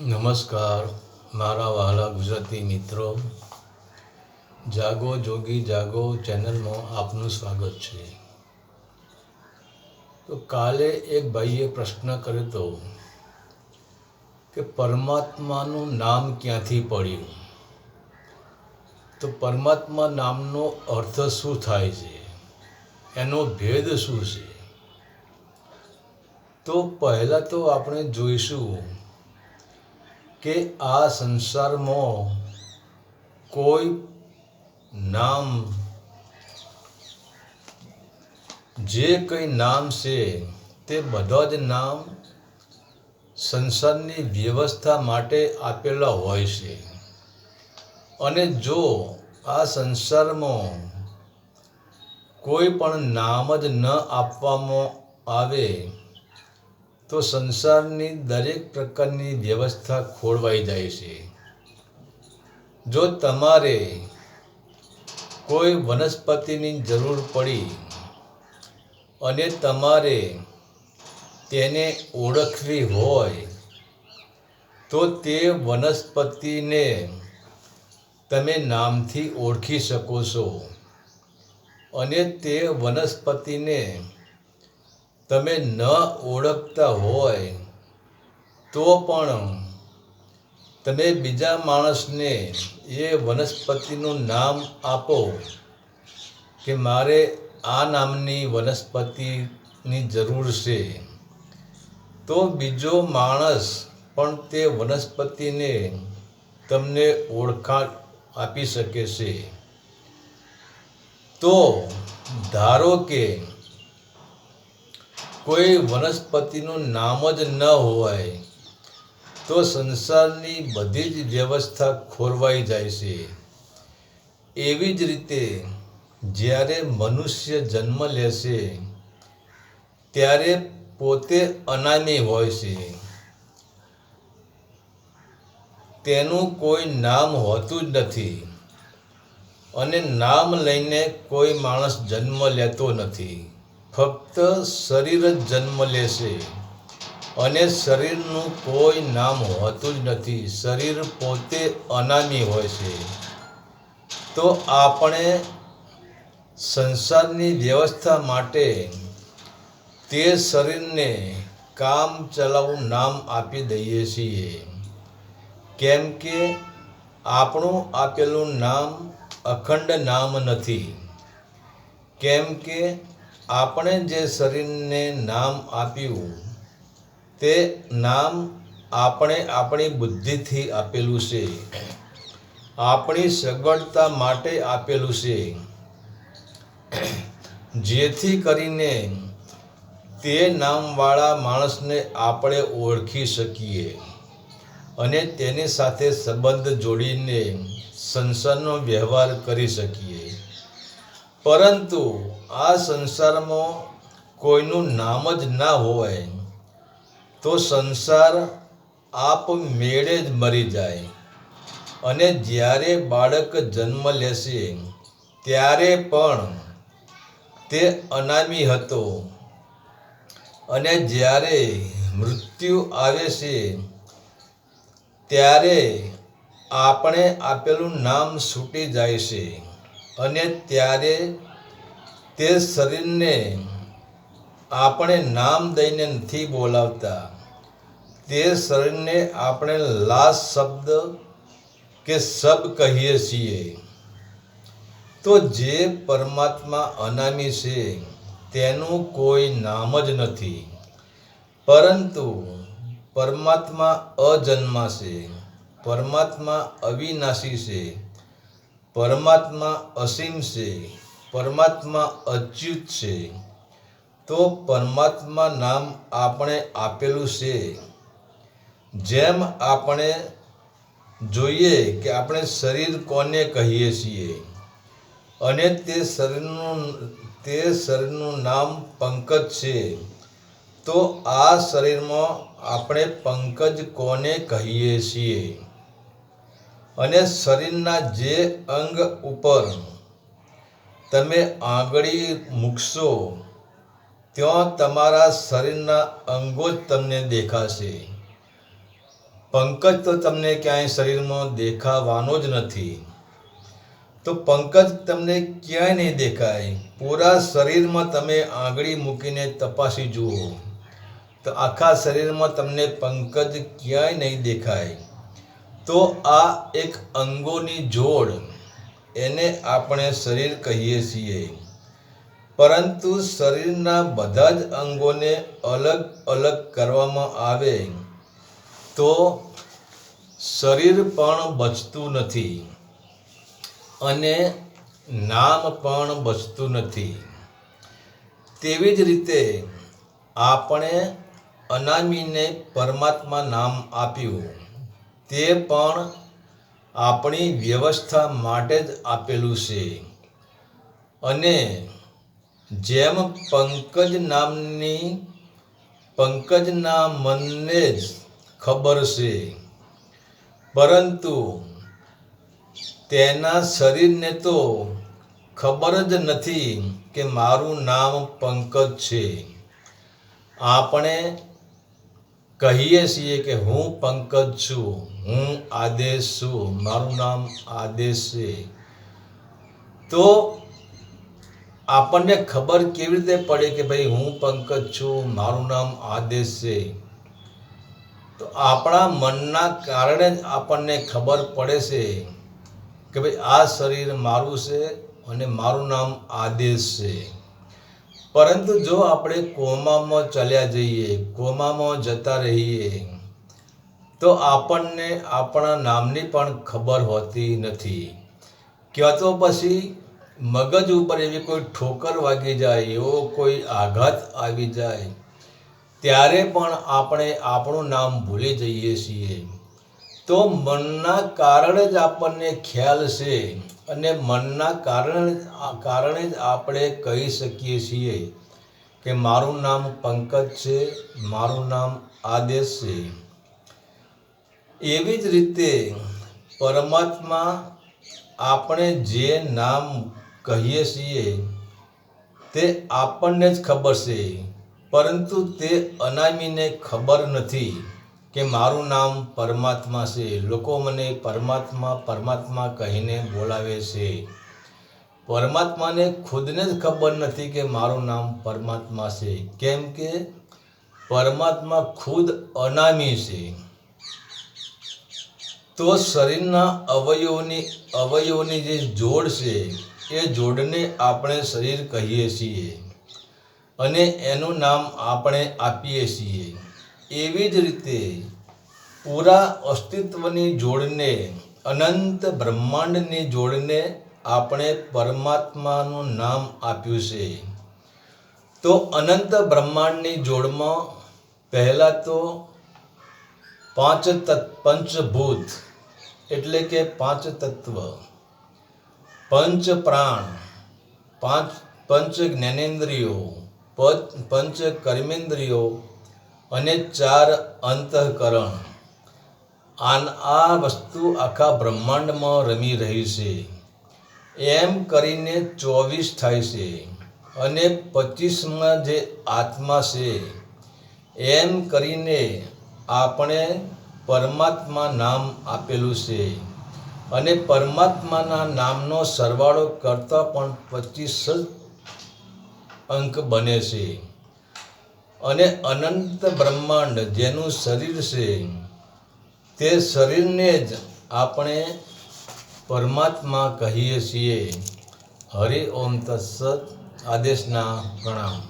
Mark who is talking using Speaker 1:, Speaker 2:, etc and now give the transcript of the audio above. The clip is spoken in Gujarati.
Speaker 1: નમસ્કાર. મારા વહાલા ગુજરાતી મિત્રો, જાગો જોગી જાગો ચેનલમાં આપનું સ્વાગત છે. તો કાલે એક ભાઈએ પ્રશ્ન કર્યો હતો કે પરમાત્માનું નામ ક્યાંથી પડ્યું? તો પરમાત્મા નામનો અર્થ શું થાય છે? એનો ભેદ શું છે? તો પહેલાં તો આપણે જોઈશું કે આ સંસારમાં કોઈ નામ જે કંઈ નામ છે તે બધા જ નામ સંસારની વ્યવસ્થા માટે આપેલા હોય છે. અને જો આ સંસારમાં કોઈ પણ નામ જ ન આપવામાં આવે તો સંસારની દરેક પ્રકારની વ્યવસ્થા ખોળવાઈ જાય છે. જો તમારે કોઈ વનસ્પતિની જરૂર પડી અને તમારે તેને ઓળખવી હોય, તો તે વનસ્પતિને તમે નામથી ઓળખી શકો છો. અને તે વનસ્પતિને તમે ન ઓળખતા હોય તો પણ તમે બીજા માણસને એ વનસ્પતિનું નામ આપો કે મારે આ નામની વનસ્પતિની જરૂર છે. તો બીજો માણસ પણ તે વનસ્પતિને તમને ઓળખાણ આપી શકે છે. તો ધારો કે કોઈ વનસ્પતિનું નામ જ ન હોય, તો સંસારની બધી જ વ્યવસ્થા ખોરવાઈ જાય છે. એવી જ રીતે જ્યારે મનુષ્ય જન્મ લેશે ત્યારે પોતે અનામી હોય છે. તેનું કોઈ નામ હોતું જ નથી અને નામ લઈને કોઈ માણસ જન્મ લેતો નથી. ફક્ત શરીર જ જન્મ લેશે અને શરીરનું કોઈ નામ હોતું જ નથી. શરીર પોતે અનામી હોય છે. તો આપણે સંસારની વ્યવસ્થા માટે તે શરીરને કામ ચલાવું નામ આપી દઈએ છીએ. કેમ કે આપણું આપેલું નામ અખંડ નામ નથી. કેમ કે આપણે જે શરીરને નામ આપ્યું, તે નામ આપણે આપણી બુદ્ધિથી આપેલું છે. આપણી સગવડતા માટે આપેલું છે. જેથી કરીને તે નામવાળા માણસને આપણે ઓળખી શકીએ અને તેની સાથે સંબંધ જોડીને સંસારનો વ્યવહાર કરી શકીએ. પરંતુ આ સંસારમાં કોઈનું નામ જ ના હોય, તો સંસાર આપ મેળે જ મરી જાય. અને જ્યારે બાળક જન્મ લેશે, ત્યારે પણ તે અનામી હતો. અને જ્યારે મૃત્યુ આવે છે, ત્યારે આપણે આપેલું નામ છૂટી જાય છે. અને ત્યારે તે શરીરને આપણે નામ દઈને નથી બોલાવતા. તે શરીરને આપણે લાશ શબ્દ કે સબ કહીએ છીએ. તો જે પરમાત્મા અનામી છે, તેનું કોઈ નામ જ નથી. પરંતુ પરમાત્મા અજન્મા છે, પરમાત્મા અવિનાશી છે પરમાત્મા અસીમ છે, પરમાત્મા અચ્યુત છે, તો પરમાત્મા નામ આપણે આપેલું છે. જેમ આપણે જોઈએ કે આપણે શરીર કોને કહીએ છીએ? અને તે શરીરનું તે શરીરનું નામ પંકજ છે. તો આ શરીરમાં આપણે પંકજ કોને કહીએ છીએ? અને શરીરના જે અંગ ઉપર તમે આંગળી મૂકશો, ત્યાં તમારા શરીરના અંગો જ તમને દેખાશે. પંકજ તો તમને ક્યાંય શરીરમાં દેખાવાનો જ નથી. તો પંકજ તમને ક્યાંય નહીં દેખાય. પૂરા શરીરમાં તમે આંગળી મૂકીને તપાસી જુઓ. તો આખા શરીરમાં તમને પંકજ ક્યાંય નહીં દેખાય. તો આ એક અંગોની જોડ એને આપણે શરીર કહીએ છીએ. પરંતુ શરીરના બધા જ અંગોને અલગ અલગ કરવામાં આવે તો શરીર પણ બચતું નથી અને નામ પણ બચતું નથી. તેવી જ રીતે આપણે અનામીને પરમાત્મા નામ આપ્યું. તે પણ આપણી વ્યવસ્થા માટે જ આપેલું છે. અને જેમ પંકજ નામની પંકજના મનને જ ખબર છે. પરંતુ તેના શરીરને તો ખબર જ નથી કે મારું નામ પંકજ છે. આપણે કહીએ છીએ કે હું પંકજ છું, હું આદેશ છું, મારું નામ આદેશ છે. તો આપણને ખબર કેવી રીતે પડે કે ભાઈ હું પંકજ છું, મારું નામ આદેશ છે? તો આપણા મનના કારણે જ આપણને ખબર પડે છે કે ભાઈ આ શરીર મારું છે અને મારું નામ આદેશ છે. પરંતુ જો આપણે કોમામાં ચાલ્યા જઈએ, કોમામાં જતા રહીએ, તો આપણને આપણા નામની પણ ખબર હોતી નથી. ક્યાં તો પછી મગજ ઉપર એવી કોઈ ઠોકર વાગી જાય, એવો કોઈ આઘાત આવી જાય, ત્યારે પણ આપણે આપણું નામ ભૂલી જઈએ છીએ. તો મનના કારણે જ આપણને ખ્યાલ છે અને મનના કારણે કારણે જ આપણે કહી શકીએ છીએ કે મારું નામ પંકજ છે, મારું નામ આદેશ છે. એવી જ રીતે પરમાત્મા આપણે જે નામ કહીએ છીએ તે આપણને જ ખબર છે, પરંતુ તે અનામીને ખબર નથી. કે મારું નામ પરમાત્મા છે. લોકો મને પરમાત્મા પરમાત્મા કહીને બોલાવે છે. પરમાત્માને ખુદને જ ખબર નથી કે મારું નામ પરમાત્મા છે. કેમ કે પરમાત્મા ખુદ અનામી છે. તો શરીરના અવયવોની અવયવોની જે જોડ છે, એ જોડને આપણે શરીર કહીએ છીએ. અને એનું નામ આપણે આપીએ છીએ. એવી જ રીતે પૂરા અસ્તિત્વની જોડને, અનંત બ્રહ્માંડની જોડને આપણે પરમાત્માનું નામ આપ્યું છે. તો અનંત બ્રહ્માંડની જોડમાં પહેલાં તો પાંચ તત્, પંચભૂત એટલે કે પાંચ તત્વ. પંચ પ્રાણ, પાંચ, પંચ જ્ઞાનેન્દ્રિયો પંચ કર્મેન્દ્રિયો અને ચાર અંતઃકરણ. આન આ વસ્તુ આખા બ્રહ્માંડમાં રમી રહી છે. એમ કરીને ચોવીસ થાય છે અને પચીસમાં જે આત્મા છે, એમ કરીને આપણે પરમાત્મા નામ આપેલું છે. અને પરમાત્માના નામનો સરવાળો કરતાં પણ પચીસ અંક બને છે. અને અનંત બ્રહ્માંડ જેનું શરીર છે, તે શરીરને જ આપણે પરમાત્મા કહીએ છીએ. હરિ ઓમ તત્સત આદેશના પ્રણામ.